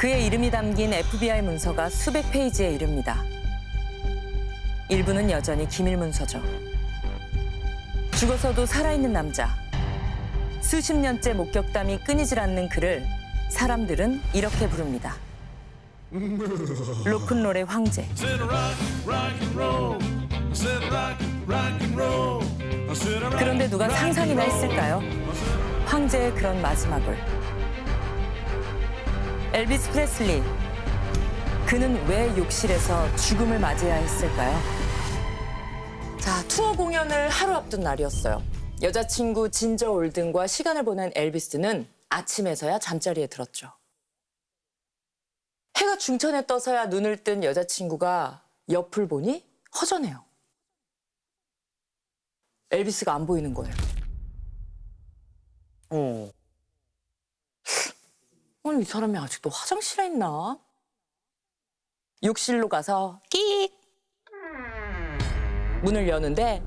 그의 이름이 담긴 FBI 문서가 수백 페이지에 이릅니다. 일부는 여전히 기밀 문서죠. 죽어서도 살아있는 남자. 수십 년째 목격담이 끊이질 않는 그를 사람들은 이렇게 부릅니다. 로큰롤의 황제. 그런데 누가 상상이나. 했을까요? 황제의 그런 마지막을. 엘비스 프레슬리. 그는 왜 욕실에서 죽음을 맞이해야 했을까요? 자, 투어 공연을 하루 앞둔 날이었어요. 여자친구 진저 올든과 시간을 보낸 엘비스는 아침에서야 잠자리에 들었죠. 해가 중천에 떠서야 눈을 뜬 여자친구가 옆을 보니 허전해요. 엘비스가 안 보이는 거예요. 어. 아니, 이 사람이 아직도 화장실에 있나? 욕실로 가서 끽! 문을 여는데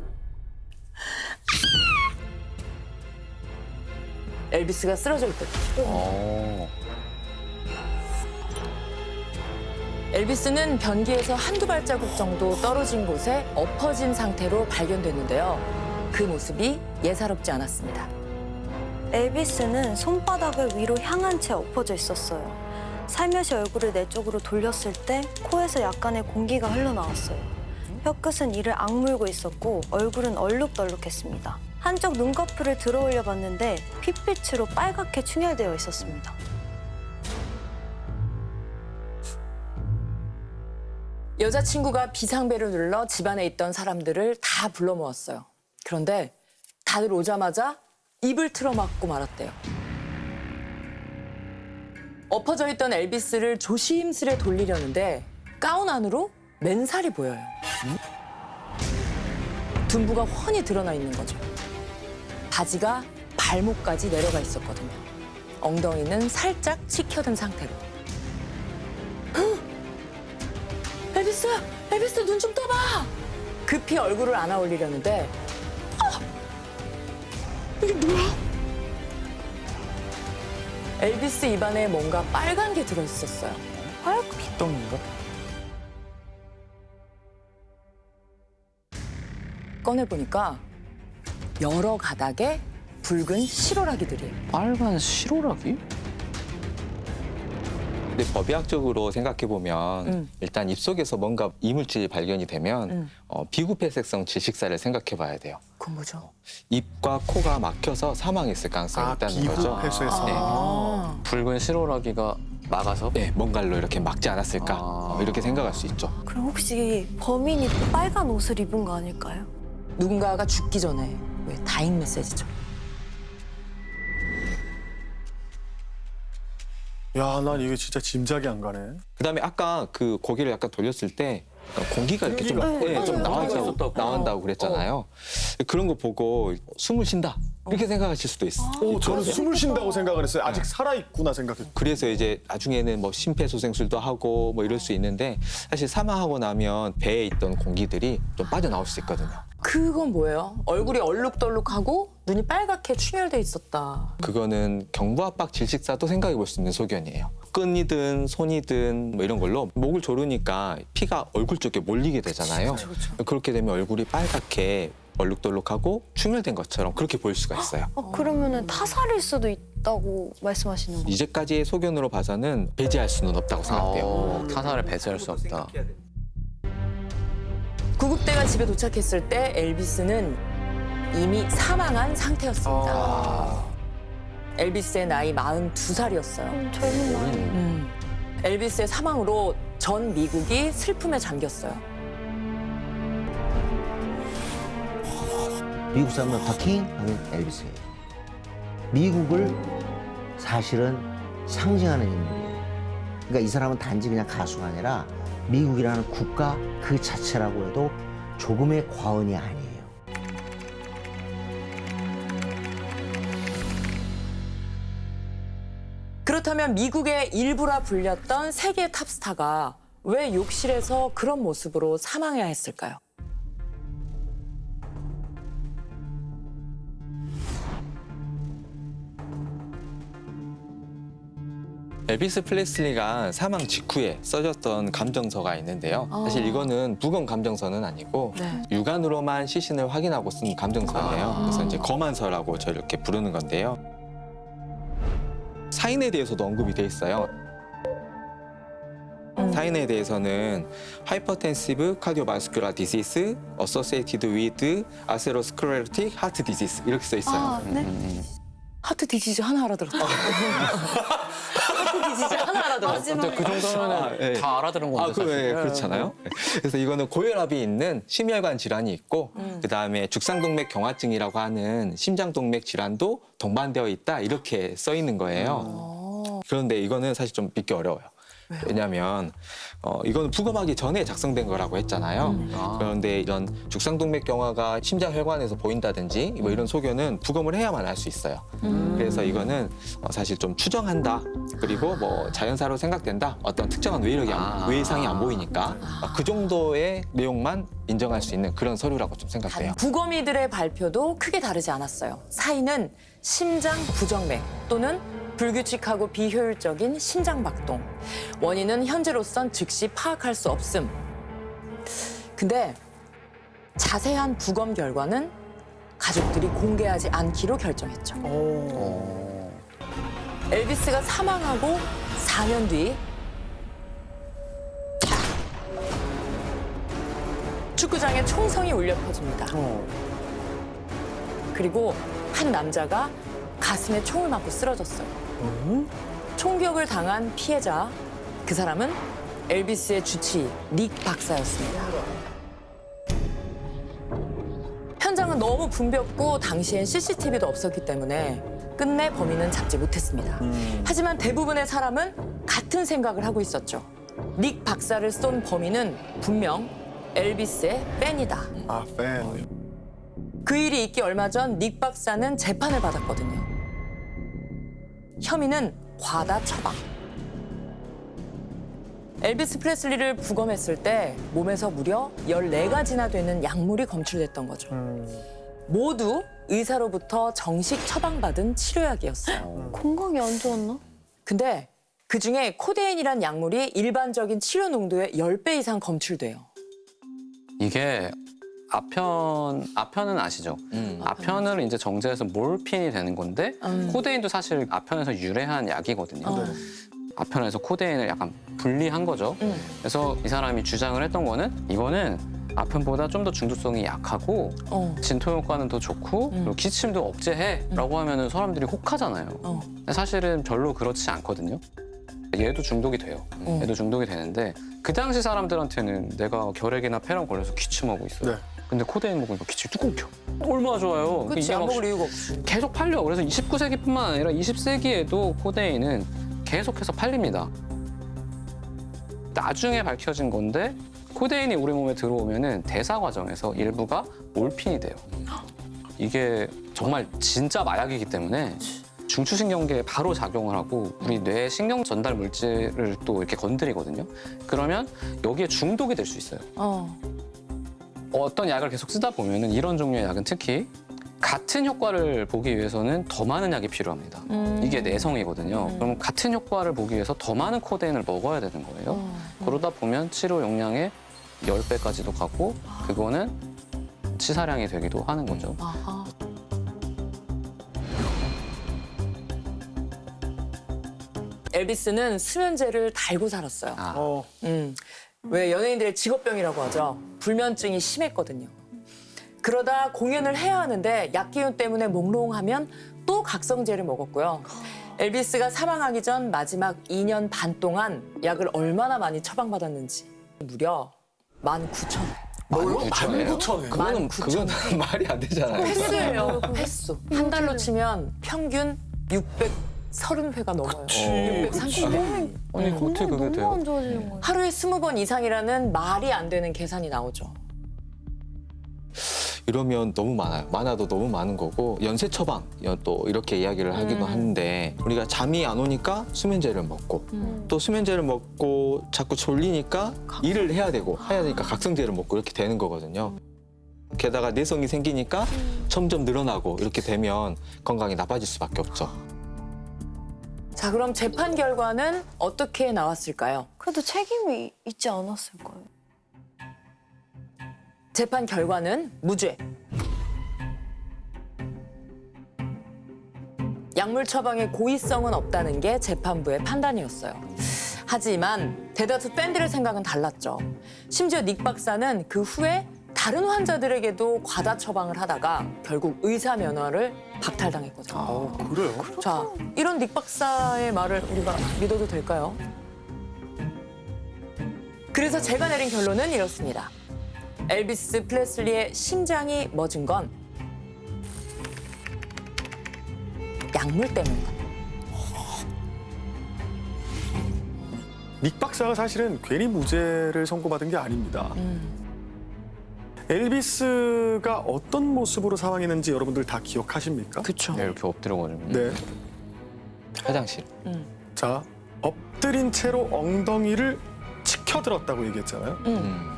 엘비스가 쓰러져 있대. 어. 엘비스는 변기에서 한두 발자국 정도 떨어진 곳에 엎어진 상태로 발견됐는데요. 그 모습이 예사롭지 않았습니다. 엘비스는 손바닥을 위로 향한 채 엎어져 있었어요. 살며시 얼굴을 내 쪽으로 돌렸을 때 코에서 약간의 공기가 흘러나왔어요. 혀끝은 이를 악물고 있었고 얼굴은 얼룩덜룩했습니다. 한쪽 눈꺼풀을 들어 올려 봤는데 핏빛으로 빨갛게 충혈되어 있었습니다. 여자친구가 비상벨을 눌러 집안에 있던 사람들을 다 불러 모았어요. 그런데 다들 오자마자 입을 틀어막고 말았대요. 엎어져 있던 엘비스를 조심스레 돌리려는데 가운 안으로 맨살이 보여요. 둔부가 훤히 드러나 있는 거죠. 바지가 발목까지 내려가 있었거든요. 엉덩이는 살짝 치켜든 상태로. 엘비스, 엘비스 눈 좀 떠봐. 급히 얼굴을 안아 올리려는데, 아, 이게 뭐야? 엘비스 입안에 뭔가 빨간 게 들어 있었어요. 피똥인가? 꺼내 보니까 여러 가닥의 붉은 실오라기들이에요. 빨간 시로라기? 근데 법의학적으로 생각해 보면 음. 일단 입속에서 뭔가 이물질이 발견이 되면 음. 어, 비구폐색성 질식사를 생각해 봐야 돼요. 그건 뭐죠? 입과 코가 막혀서 사망했을 가능성이 아, 있다는 거죠. 폐쇄성. 네. 아, 붉은 시로라기가 막아서? 네, 뭔가로 이렇게 막지 않았을까 아. 어, 이렇게 생각할 수 있죠. 그럼 혹시 범인이 빨간 옷을 입은 거 아닐까요? 누군가가 죽기 전에 왜 다잉 메시지죠? 야, 난 이게 진짜 짐작이 안 가네. 그다음에 아까 그 고개를 약간 돌렸을 때 공기가 이렇게 좀, 공기가. 네, 좀 어, 나온다고, 있었다고. 나온다고 그랬잖아요. 그런 거 보고 숨을 쉰다 이렇게 생각하실 수도 있어. 오, 저는 숨을 쉰다고 생각을 했어요. 아직 살아있구나 생각했어요. 그래서 이제 나중에는 뭐 심폐소생술도 하고 뭐 이럴 수 있는데 사실 사망하고 나면 배에 있던 공기들이 좀 빠져나올 수 있거든요. 그건 뭐예요? 얼굴이 얼룩덜룩하고 눈이 빨갛게 충혈돼 있었다. 그거는 경부압박 질식사도 생각해 볼 수 있는 소견이에요. 끈이든 손이든 뭐 이런 걸로 목을 조르니까 피가 얼굴 쪽에 몰리게 되잖아요. 그렇게 되면 얼굴이 빨갛게 얼룩덜룩하고 충혈된 것처럼 그렇게 보일 수가 있어요. 어, 그러면은 타살일 수도 있다고 말씀하시는 거예요? 이제까지의 소견으로 봐서는 배제할 수는 없다고 생각돼요. 어, 타살을 배제할 수 없다. 구급대가 집에 도착했을 때 엘비스는 이미 사망한 상태였습니다. 엘비스의 나이 42살이었어요. 음, 젊은 나이. 음. 엘비스의 사망으로 전 미국이 슬픔에 잠겼어요. 미국 사람은 더킹 하면 엘비스예요. 미국을 사실은 상징하는 인물이에요. 그러니까 이 사람은 단지 그냥 가수가 아니라 미국이라는 국가 그 자체라고 해도 조금의 과언이 아니에요. 그렇다면 미국의 일부라 불렸던 세계 탑스타가 왜 욕실에서 그런 모습으로 사망해야 했을까요? 엘비스 플레슬리가 사망 직후에 써졌던 감정서가 있는데요. 사실 이거는 부검 감정서는 아니고 네. 육안으로만 시신을 확인하고 쓴 감정서예요. 그래서 이제 검안서라고 저희 이렇게 부르는 건데요. 사인에 대해서도 언급이 돼 있어요. 사인에 대해서는 hypertensive cardiovascular disease associated with atherosclerotic heart disease 이렇게 써 있어요. 아, 네. 하트 디지즈 하나 알아들었어. 하트 디지즈 하나 알아들었어. 근데 그 정도면은 아, 예. 다 알아들은 건데. 아, 그, 사실. 예, 그렇잖아요. 예. 그래서 이거는 고혈압이 있는 심혈관 질환이 있고, 그 다음에 죽상동맥 경화증이라고 하는 심장동맥 질환도 동반되어 있다 이렇게 써 있는 거예요. 그런데 이거는 사실 좀 믿기 어려워요. 왜냐하면 어, 이거는 부검하기 전에 작성된 거라고 했잖아요. 아. 그런데 이런 죽상동맥 경화가 심장 혈관에서 보인다든지 뭐 이런 소견은 부검을 해야만 알 수 있어요. 그래서 이거는 어, 사실 좀 추정한다. 그리고 뭐 자연사로 생각된다. 어떤 특정한 외력이 안, 아. 외상이 안 보이니까 어, 그 정도의 내용만 인정할 수 있는 그런 서류라고 좀 생각돼요. 부검이들의 발표도 크게 다르지 않았어요. 사인은 심장 부정맥 또는 불규칙하고 비효율적인 심장 박동. 원인은 현재로선 즉시 파악할 수 없음. 근데 자세한 부검 결과는 가족들이 공개하지 않기로 결정했죠. 어. 엘비스가 사망하고 4년 뒤 축구장에 총성이 울려 퍼집니다. 그리고 한 남자가 가슴에 총을 맞고 쓰러졌어요. 총격을 당한 피해자 그 사람은 엘비스의 주치 닉 박사였습니다. 현장은 너무 붐볐고 당시엔 CCTV도 없었기 때문에 끝내 범인은 잡지 못했습니다. 하지만 대부분의 사람은 같은 생각을 하고 있었죠. 닉 박사를 쏜 범인은 분명 엘비스의 팬이다. 아, 팬. 그 일이 있기 얼마 전 닉 박사는 재판을 받았거든요. 혐의는 과다 처방. 엘비스 프레슬리를 부검했을 때 몸에서 무려 14가지나 되는 약물이 검출됐던 거죠. 모두 의사로부터 정식 처방받은 치료약이었어요. 건강이 안 좋았나? 근데 그 중에 코데인이란 약물이 일반적인 치료 농도의 10배 이상 검출돼요. 이게 아편 아편은 아시죠? 음. 아편을 이제 정제해서 몰핀이 되는 건데 음. 코데인도 사실 아편에서 유래한 약이거든요. 어. 아편에서 코데인을 약간 분리한 거죠. 음. 그래서 이 사람이 주장을 했던 거는 이거는 아편보다 좀 더 중독성이 약하고 어. 진토 효과는 더 좋고 그리고 기침도 억제해라고 하면은 사람들이 혹하잖아요. 어. 근데 사실은 별로 그렇지 않거든요. 얘도 중독이 돼요. 어. 얘도 중독이 되는데 그 당시 사람들한테는 내가 결핵이나 폐렴 걸려서 기침하고 있어요. 네. 근데 코데인 먹으니까 기침 뚝 펴. 얼마나 좋아요. 그치, 이게 안 막 먹을 이유가 없지. 계속 팔려. 그래서 29세기뿐만 아니라 20세기에도 코데인은 계속해서 팔립니다. 나중에 밝혀진 건데 코데인이 우리 몸에 들어오면은 대사 과정에서 일부가 몰핀이 돼요. 이게 정말 진짜 마약이기 때문에 중추신경계에 바로 작용을 하고 우리 뇌 신경 전달 물질을 또 이렇게 건드리거든요. 그러면 여기에 중독이 될 수 있어요. 어. 어떤 약을 계속 쓰다 보면은 이런 종류의 약은 특히 같은 효과를 보기 위해서는 더 많은 약이 필요합니다. 음. 이게 내성이거든요. 그럼 같은 효과를 보기 위해서 더 많은 코데인을 먹어야 되는 거예요. 어. 그러다 보면 치료 용량의 10배까지도 가고 그거는 치사량이 되기도 하는 거죠. 아하. 엘비스는 수면제를 달고 살았어요. 아, 어. 음. 왜 연예인들의 직업병이라고 하죠. 불면증이 심했거든요. 그러다 공연을 해야 하는데 약 기운 때문에 몽롱하면 또 각성제를 먹었고요. 엘비스가 사망하기 전 마지막 2년 반 동안 약을 얼마나 많이 처방받았는지 무려 19,000원. 그렇죠. 19,000원. 그거는 그건 말이 안 되잖아요. 횟수예요. 횟수. 한 달로 치면 평균 630회가 넘어요. 630회. 아니 어떻게 그게 돼요? 안 좋아지는 거야. 하루에 20번 이상이라는 말이 안 되는 계산이 나오죠. 이러면 너무 많아요. 많아도 너무 많은 거고 연쇄 처방 또 이렇게 이야기를 하기도 하는데 우리가 잠이 안 오니까 수면제를 먹고 또 수면제를 먹고 자꾸 졸리니까 일을 해야 되고 해야 되니까 각성제를 먹고 이렇게 되는 거거든요. 게다가 내성이 생기니까 점점 늘어나고 이렇게 되면 건강이 나빠질 수밖에 없죠. 자, 그럼 재판 결과는 어떻게 나왔을까요? 그래도 책임이 있지 않았을까요? 재판 결과는 무죄. 약물 처방의 고의성은 없다는 게 재판부의 판단이었어요. 하지만 대다수 팬들의 생각은 달랐죠. 심지어 닉 박사는 그 후에 다른 환자들에게도 과다 처방을 하다가 결국 의사 면허를 박탈당했거든요. 그래요? 자, 이런 닉 박사의 말을 우리가 믿어도 될까요? 그래서 제가 내린 결론은 이렇습니다. 엘비스 플레슬리의 심장이 멎은 건 약물 때문이다. 닉 박사가 사실은 괜히 무죄를 선고받은 게 아닙니다. 엘비스가 어떤 모습으로 사망했는지 여러분들 다 기억하십니까? 그렇죠. 네, 이렇게 엎드려가지고. 네. 화장실. 자, 엎드린 채로 엉덩이를 치켜들었다고 얘기했잖아요. 음.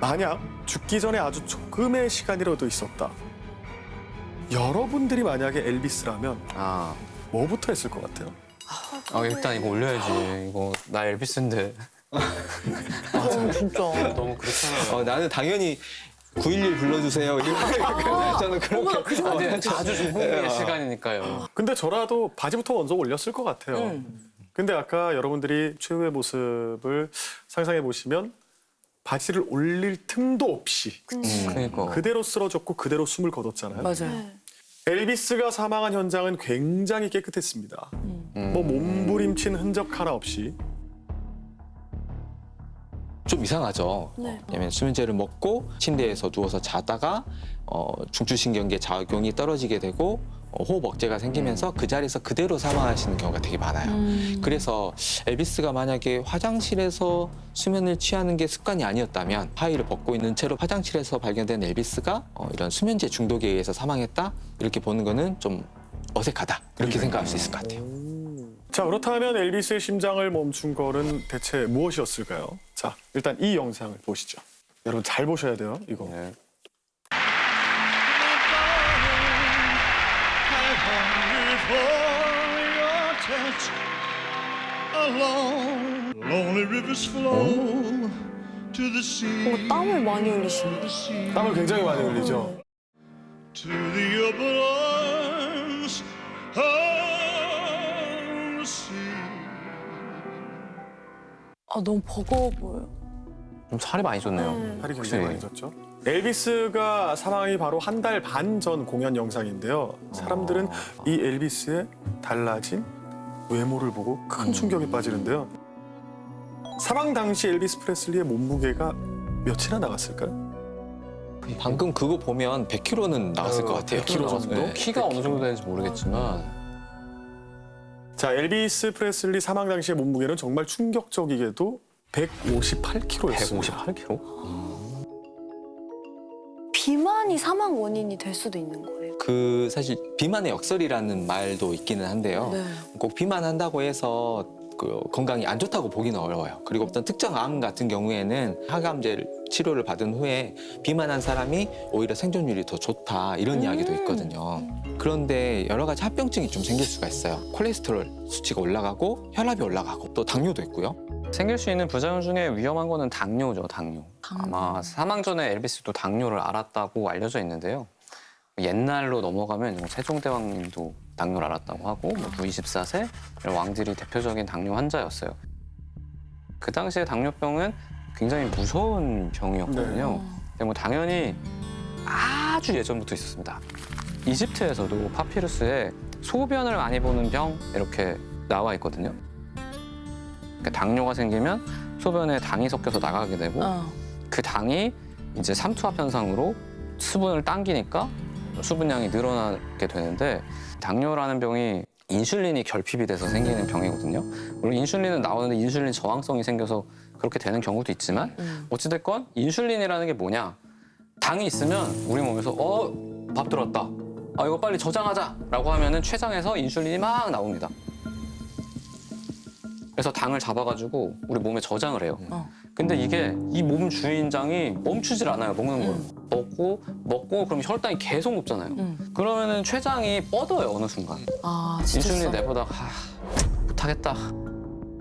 만약 죽기 전에 아주 조금의 시간이라도 있었다. 여러분들이 만약에 엘비스라면 아, 뭐부터 했을 것 같아요? 아, 일단 이거 올려야지. 이거 나 엘비스인데. 진짜. 너무 그렇잖아요. 어, 나는 당연히 911 불러주세요. 이거 저는 그렇게 아, 네, 자주 좀 예. 흥미의 시간이니까요. 근데 저라도 바지부터 먼저 올렸을 것 같아요. 음. 근데 아까 여러분들이 최후의 모습을 상상해 보시면 바지를 올릴 틈도 없이 그러니까. 그대로 쓰러졌고 그대로 숨을 거뒀잖아요. 맞아요. 엘비스가 사망한 현장은 굉장히 깨끗했습니다. 음. 뭐 몸부림친 흔적 하나 없이 좀 이상하죠. 네. 왜냐면 수면제를 먹고 침대에서 누워서 자다가 어, 중추신경계 작용이 떨어지게 되고 어, 호흡 억제가 생기면서 그 자리에서 그대로 사망하시는 경우가 되게 많아요. 그래서 엘비스가 만약에 화장실에서 수면을 취하는 게 습관이 아니었다면 하의를 벗고 있는 채로 화장실에서 발견된 엘비스가 어, 이런 수면제 중독에 의해서 사망했다 이렇게 보는 거는 좀 어색하다 이렇게 생각할 수 있을 것 같아요. 자 그렇다면 엘비스의 심장을 멈춘 거는 대체 무엇이었을까요? 자 일단 이 영상을 보시죠. 여러분 잘 보셔야 돼요. 이거. 네. I hunger for your touch. Along lonely rivers flow to the sea. 어, 땀을 많이 흘리시네. 땀을 굉장히 많이 흘리죠. 아, 너무 버거워 보여. 좀 살이 많이 쪘네요. 살이 혹시- 굉장히 많이 졌죠. 엘비스가 사망이 바로 한 달 반 전 공연 영상인데요. 사람들은 이 엘비스의 달라진 외모를 보고 큰 충격에 빠지는데요. 사망 당시 엘비스 프레슬리의 몸무게가 몇이나 나갔을까요? 방금 그거 보면 100kg는 나왔을 것 같아요. 100kg 정도? 네. 키가 어느 정도 되는지 모르겠지만 자, 엘비스 프레슬리 사망 당시의 몸무게는 정말 충격적이게도 158kg였습니다. 158kg? 비만이 사망 원인이 될 수도 있는 거예요. 그 사실 비만의 역설이라는 말도 있기는 한데요. 네. 꼭 비만한다고 해서 그 건강이 안 좋다고 보기는 어려워요. 그리고 어떤 특정 암 같은 경우에는 항암제 치료를 받은 후에 비만한 사람이 오히려 생존율이 더 좋다 이런 이야기도 있거든요. 그런데 여러 가지 합병증이 좀 생길 수가 있어요. 콜레스테롤 수치가 올라가고 혈압이 올라가고 또 당뇨도 있고요. 생길 수 있는 부작용 중에 위험한 거는 당뇨죠, 당뇨. 당뇨. 아마 사망 전에 엘비스도 당뇨를 앓았다고 알려져 있는데요. 옛날로 넘어가면 뭐 세종대왕님도 당뇨를 앓았다고 하고 뭐 루이 14세 이런 왕들이 대표적인 당뇨 환자였어요. 그 당시에 당뇨병은 굉장히 무서운 병이었거든요. 근데 뭐 당연히 아주 예전부터 있었습니다. 이집트에서도 파피루스에 소변을 많이 보는 병 이렇게 나와 있거든요. 그러니까 당뇨가 생기면 소변에 당이 섞여서 나가게 되고 어. 그 당이 이제 삼투압 현상으로 수분을 당기니까 수분량이 늘어나게 되는데 당뇨라는 병이 인슐린이 결핍이 돼서 생기는 병이거든요. 물론 인슐린은 나오는데 인슐린 저항성이 생겨서 그렇게 되는 경우도 있지만 음. 어찌됐건 인슐린이라는 게 뭐냐? 당이 있으면 우리 몸에서 어, 밥 들었다. 아, 이거 빨리 저장하자라고 하면은 췌장에서 인슐린이 막 나옵니다. 그래서 당을 잡아가지고 우리 몸에 저장을 해요. 어. 근데 이게 이 몸 주인장이 멈추질 않아요. 먹는 걸. 먹고 먹고 그럼 혈당이 계속 높잖아요. 음. 그러면은 췌장이 뻗어요 어느 순간. 아, 진짜. 인슐린 내보다가 하, 못하겠다.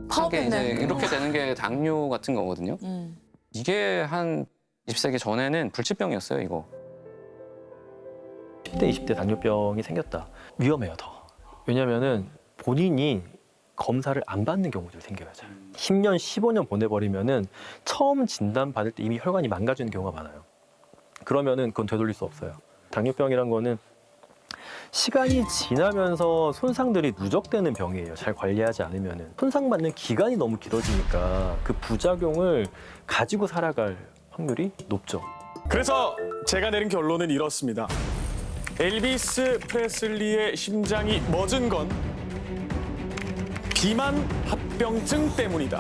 하게. 이제 이렇게 되는 게 당뇨 같은 거거든요. 음. 이게 한 20세기 전에는 불치병이었어요 이거. 10대, 20대 당뇨병이 생겼다. 위험해요, 더. 왜냐면은 본인이 검사를 안 받는 경우들이 생겨요, 잘. 10년, 15년 보내버리면은 처음 진단 받을 때 이미 혈관이 망가지는 경우가 많아요. 그러면은 그건 되돌릴 수 없어요. 당뇨병이란 거는 시간이 지나면서 손상들이 누적되는 병이에요. 잘 관리하지 않으면은 손상받는 기간이 너무 길어지니까 그 부작용을 가지고 살아갈 확률이 높죠. 그래서 제가 내린 결론은 이렇습니다. 엘비스 프레슬리의 심장이 멎은 건 비만 합병증 때문이다.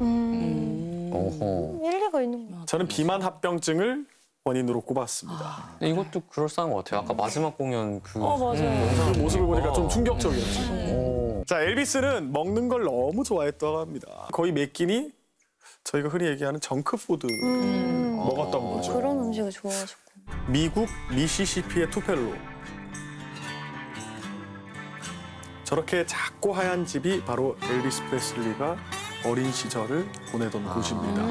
음, 어허. 일리가 있는 거. 저는 비만 합병증을 원인으로 꼽았습니다. 근데 이것도 그럴싸한 것 같아요. 아까 마지막 공연 그 어, 맞아요. 그 모습을 보니까 좀 충격적이었죠. 오. 자, 엘비스는 먹는 걸 너무 좋아했다고 합니다. 거의 몇 끼니 저희가 흔히 얘기하는 정크푸드 음, 먹었던 거죠. 그런 음식을 좋아하셨고. 미국 미시시피의 투펠로 저렇게 작고 하얀 집이 바로 엘비스 프레슬리가 어린 시절을 보내던 곳입니다.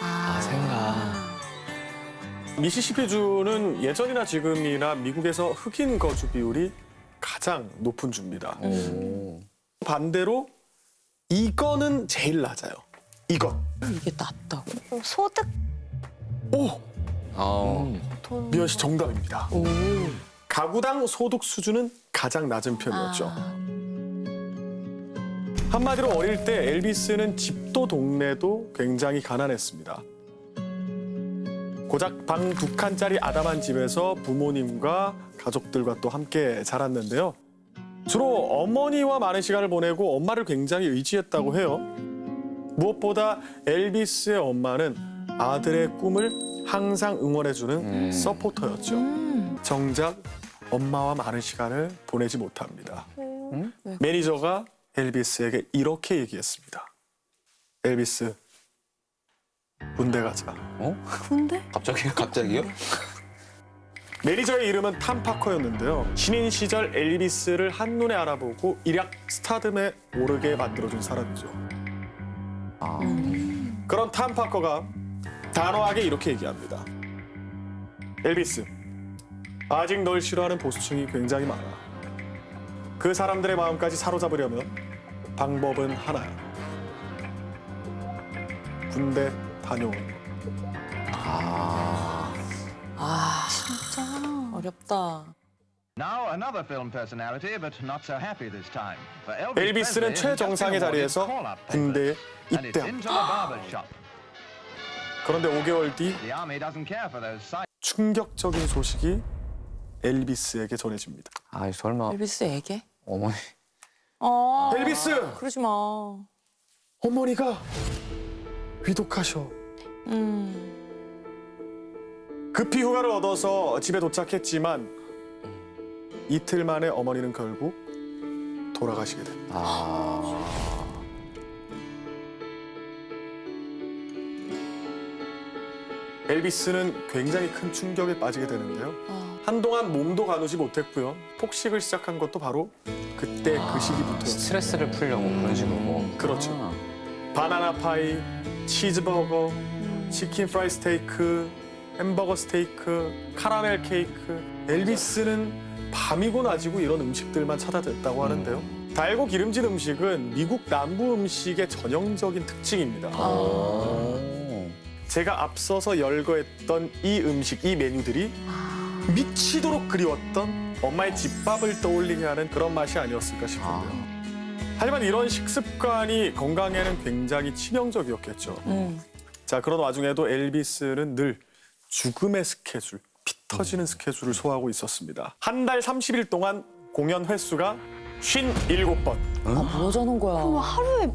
아 생각. 미시시피주는 예전이나 지금이나 미국에서 흑인 거주 비율이 가장 높은 주입니다. 오. 반대로 이거는 제일 낮아요. 이것. 이게 낫다고. 어, 소득 오! 아. 돈. 미연 씨 정답입니다. 오. 가구당 소득 수준은 가장 낮은 편이었죠. 한마디로 어릴 때 엘비스는 집도 동네도 굉장히 가난했습니다. 고작 방 두 칸짜리 아담한 집에서 부모님과 가족들과 또 함께 자랐는데요. 주로 어머니와 많은 시간을 보내고 엄마를 굉장히 의지했다고 해요. 무엇보다 엘비스의 엄마는 아들의 꿈을 항상 응원해주는 음. 서포터였죠. 음. 정작 엄마와 많은 시간을 보내지 못합니다. 음? 매니저가 엘비스에게 이렇게 얘기했습니다. 엘비스, 군대 가자. 어? 군대? 갑자기요? 갑자기요? 매니저의 이름은 탐 파커였는데요. 신인 시절 엘비스를 한눈에 알아보고 일약 스타듬에 오르게 만들어준 사람이죠. 아. 그런 탐 파커가 단호하게 이렇게 얘기합니다. 엘비스, 아직 널 싫어하는 보수층이 굉장히 많아. 그 사람들의 마음까지 사로잡으려면 방법은 하나야. 군대 다녀오는 거. 아. 아, 진짜 어렵다. Now another film personality, but not so happy this time. For Elvis 엘비스는 Presley, who's just 최정상의 been awarded 자리에서 call-up. 군대에 And it's into 입대합니다. the barber shop. 그런데 5개월 뒤 The army doesn't care for those sight 충격적인 소식이 엘비스에게 전해집니다. 아 설마 엘비스에게? 어머니. 어. 엘비스! 그러지 마. 어머니가 위독하셔. 음. 급히 휴가를 얻어서 집에 도착했지만 이틀 만에 어머니는 결국 돌아가시게 됩니다. 아. 엘비스는 굉장히 큰 충격에 빠지게 되는데요. 어. 한동안 몸도 가누지 못했고요. 폭식을 시작한 것도 바로 그때 그 시기부터였어요. 스트레스를 풀려고 그런 식으로. 그렇죠. 아. 바나나 파이, 치즈버거, 치킨 프라이 스테이크, 햄버거 스테이크, 카라멜 케이크. 엘비스는 밤이고 낮이고 이런 음식들만 찾아댔다고 하는데요. 달고 기름진 음식은 미국 남부 음식의 전형적인 특징입니다. 아. 오. 제가 앞서서 열거했던 이 음식, 이 메뉴들이 미치도록 그리웠던 엄마의 집밥을 떠올리게 하는 그런 맛이 아니었을까 싶은데요. 하지만 이런 식습관이 건강에는 굉장히 치명적이었겠죠. 음. 자, 그런 와중에도 엘비스는 늘 죽음의 스케줄, 피 터지는 스케줄을 소화하고 있었습니다. 한 달 30일 동안 공연 횟수가 57번. 아, 뭐 저는 거야. 그럼 하루에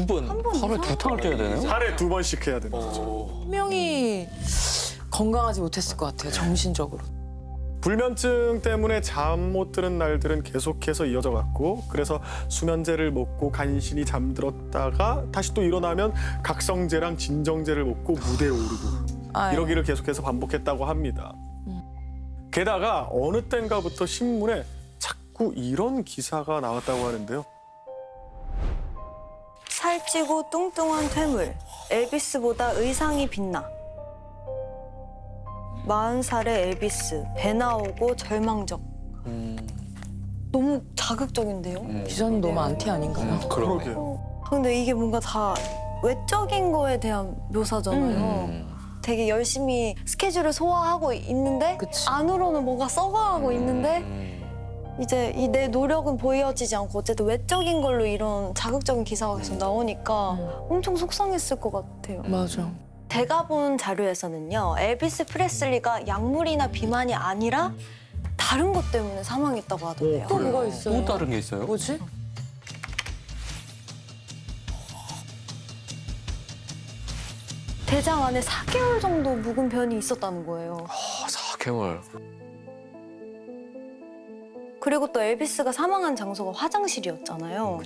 두 번. 한번 하루에 두 탕을 뛰어야 되네요? 하루에 두 번씩 해야 되는 거죠. 분명히 건강하지 못했을 것 같아요. 정신적으로. 불면증 때문에 잠 못 드는 날들은 계속해서 이어져 갔고 그래서 수면제를 먹고 간신히 잠들었다가 다시 또 일어나면 각성제랑 진정제를 먹고 무대에 오르고 아유. 이러기를 계속해서 반복했다고 합니다. 게다가 어느 땐가부터 신문에 자꾸 이런 기사가 나왔다고 하는데요. 살찌고 뚱뚱한 퇴물. 엘비스보다 의상이 빛나. 40살의 엘비스. 배 나오고 절망적. 너무 자극적인데요? 기자님 너무 안티 아닌가요? 그러게요. 근데 이게 뭔가 다 외적인 거에 대한 묘사잖아요. 음. 되게 열심히 스케줄을 소화하고 있는데 그치. 안으로는 뭔가 썩어가고 있는데 음. 이제 이 내 노력은 보여지지 않고 어쨌든 외적인 걸로 이런 자극적인 기사가 계속 나오니까 음. 엄청 속상했을 것 같아요. 맞아. 제가 본 자료에서는요, 엘비스 프레슬리가 약물이나 비만이 아니라 다른 것 때문에 사망했다고 하던데요. 또 뭐가 있어요? 또 다른 게 있어요? 뭐지? 대장 안에 4개월 정도 묵은 변이 있었다는 거예요. 아, 4개월. 그리고 또 엘비스가 사망한 장소가 화장실이었잖아요.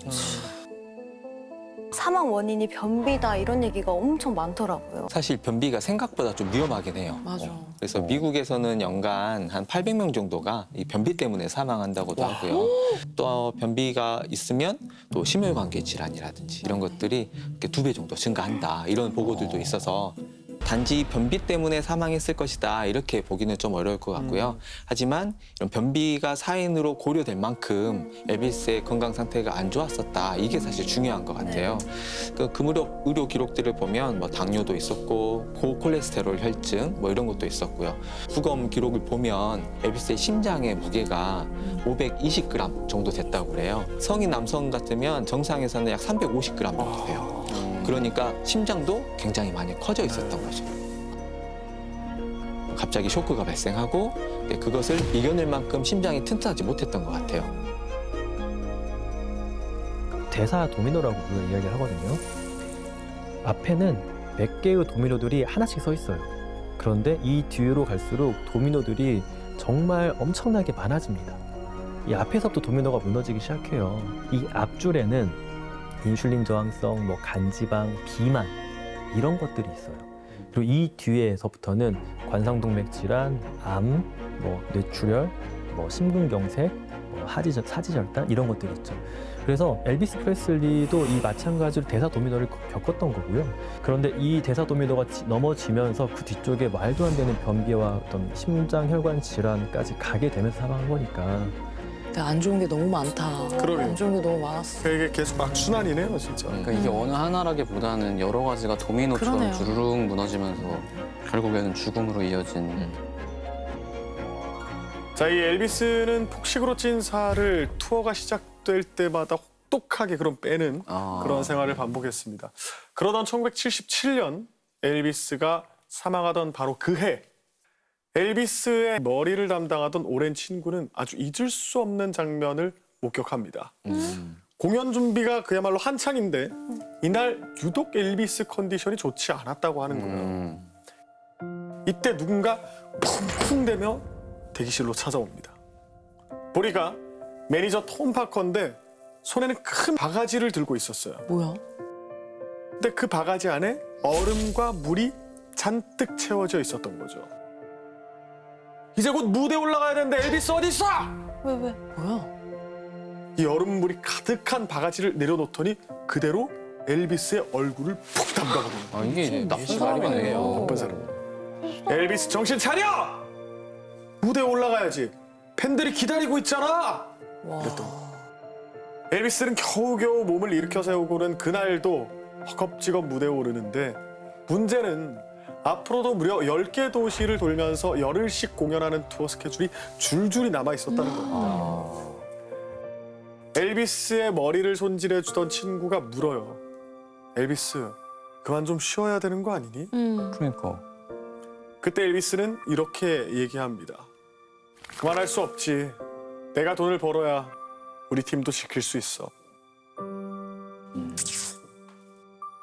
사망 원인이 변비다 이런 얘기가 엄청 많더라고요. 사실 변비가 생각보다 좀 위험하긴 해요. 맞아. 어, 그래서 미국에서는 연간 한 800명 정도가 이 변비 때문에 사망한다고도 하고요. 또 변비가 있으면 또 심혈관계 질환이라든지 이런 것들이 두배 정도 증가한다 이런 보고들도 있어서 단지 변비 때문에 사망했을 것이다 이렇게 보기는 좀 어려울 것 같고요. 하지만 이런 변비가 사인으로 고려될 만큼 엘비스의 건강 상태가 안 좋았었다 이게 사실 중요한 것 같아요. 그 금의료 의료 기록들을 보면 뭐 당뇨도 있었고 고콜레스테롤 혈증 뭐 이런 것도 있었고요. 부검 기록을 보면 엘비스의 심장의 무게가 520g 정도 됐다고 그래요. 성인 남성 같으면 정상에서는 약 350g 정도 돼요. 그러니까 심장도 굉장히 많이 커져 있었던 거죠. 갑자기 쇼크가 발생하고 네, 그것을 이겨낼 만큼 심장이 튼튼하지 못했던 것 같아요. 대사 도미노라고 우리가 이야기를 하거든요. 앞에는 몇 개의 도미노들이 하나씩 서 있어요. 그런데 이 뒤로 갈수록 도미노들이 정말 엄청나게 많아집니다. 이 앞에서부터 도미노가 무너지기 시작해요. 이 앞줄에는 인슐린 저항성, 뭐 간지방, 비만 이런 것들이 있어요. 그리고 이 뒤에서부터는 관상동맥 질환, 암, 뭐 뇌출혈, 뭐 심근경색, 뭐 하지절, 사지절단 이런 것들이 있죠. 그래서 엘비스 프레슬리도 이 마찬가지로 대사 도미노를 겪었던 거고요. 그런데 이 대사 도미노가 지- 넘어지면서 그 뒤쪽에 말도 안 되는 변비와 어떤 심장 혈관 질환까지 가게 되면서 사망한 거니까 근데 안 좋은 게 너무 많다. 그러게요. 안 좋은 게 너무 많았어. 이게 계속 악순환이네요, 진짜. 그러니까 이게 어느 하나라기보다는 여러 가지가 도미노처럼 그러네요. 주르륵 무너지면서 결국에는 죽음으로 이어진 자, 이 엘비스는 폭식으로 찐 살을 투어가 시작될 때마다 혹독하게 그런 빼는 아. 그런 생활을 반복했습니다. 그러던 1977년 엘비스가 사망하던 바로 그 해, 엘비스의 머리를 담당하던 오랜 친구는 아주 잊을 수 없는 장면을 목격합니다. 공연 준비가 그야말로 한창인데 이날 유독 엘비스 컨디션이 좋지 않았다고 하는 거예요. 음. 이때 누군가 쿵쿵대며 대기실로 찾아옵니다. 보니까 매니저 톰 파커인데 손에는 큰 바가지를 들고 있었어요. 뭐야? 근데 그 바가지 안에 얼음과 물이 잔뜩 채워져 있었던 거죠. 이제 곧 무대 올라가야 되는데 엘비스 어디 있어? 왜 왜? 뭐야? 이 얼음물이 가득한 바가지를 내려놓더니 그대로 엘비스의 얼굴을 푹 담가버려요. 아, 이게 나쁜 사람이네요. 사람이네요. 나쁜 사람. 엘비스 정신 차려! 무대에 올라가야지. 팬들이 기다리고 있잖아. 거. 엘비스는 겨우겨우 몸을 일으켜 세우고는 그날도 허겁지겁 무대에 오르는데 문제는 앞으로도 무려 10개 도시를 돌면서 열흘씩 공연하는 투어 스케줄이 줄줄이 남아 있었다는 겁니다. 엘비스의 머리를 손질해 주던 친구가 물어요. 엘비스, 그만 좀 쉬어야 되는 거 아니니? 음. 그러니까. 그때 엘비스는 이렇게 얘기합니다. 그만할 수 없지. 내가 돈을 벌어야 우리 팀도 지킬 수 있어.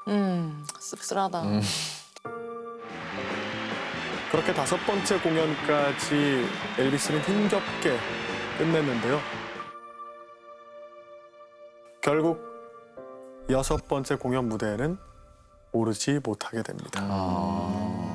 음. 씁쓸하다. 음. 그렇게 다섯 번째 공연까지 엘비스는 힘겹게 끝냈는데요. 결국 여섯 번째 공연 무대에는 오르지 못하게 됩니다. 아.